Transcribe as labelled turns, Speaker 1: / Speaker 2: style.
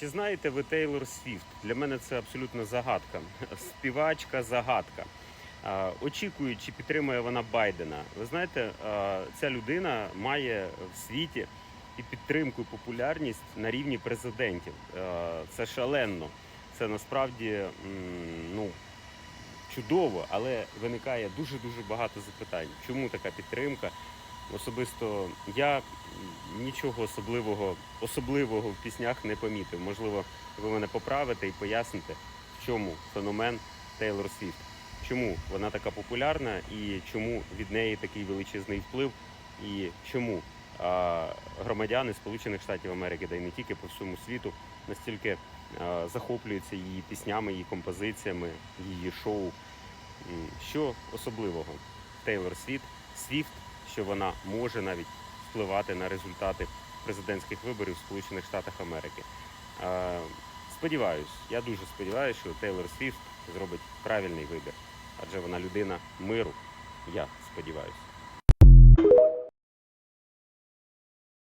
Speaker 1: Чи знаєте ви Тейлор Свіфт? Для мене це абсолютно загадка. Співачка загадка. А, Очікую, чи підтримує вона Байдена. Ви знаєте, ця людина має в світі і підтримку, і популярність на рівні президентів. Це шалено. Це насправді ну, чудово, але виникає дуже дуже багато запитань. Чому така підтримка? Особисто я нічого особливого особливого в піснях не помітив. Можливо, ви мене поправите і поясните, в чому феномен Тейлор Свіфт. Чому вона така популярна і чому від неї такий величезний вплив, і чому а, громадяни Сполучених Штатів Америки, да й не тільки по всьому світу, настільки а, захоплюються її піснями, її композиціями, її шоу. Що особливого Тейлор Світ, Свіфт, що вона може навіть впливати на результати президентських виборів в Сполучених Штатах Америки. Е, Сподіваюсь, я дуже сподіваюся, що Тейлор Свіфт зробить правильний вибір, адже вона людина миру. Я сподіваюся.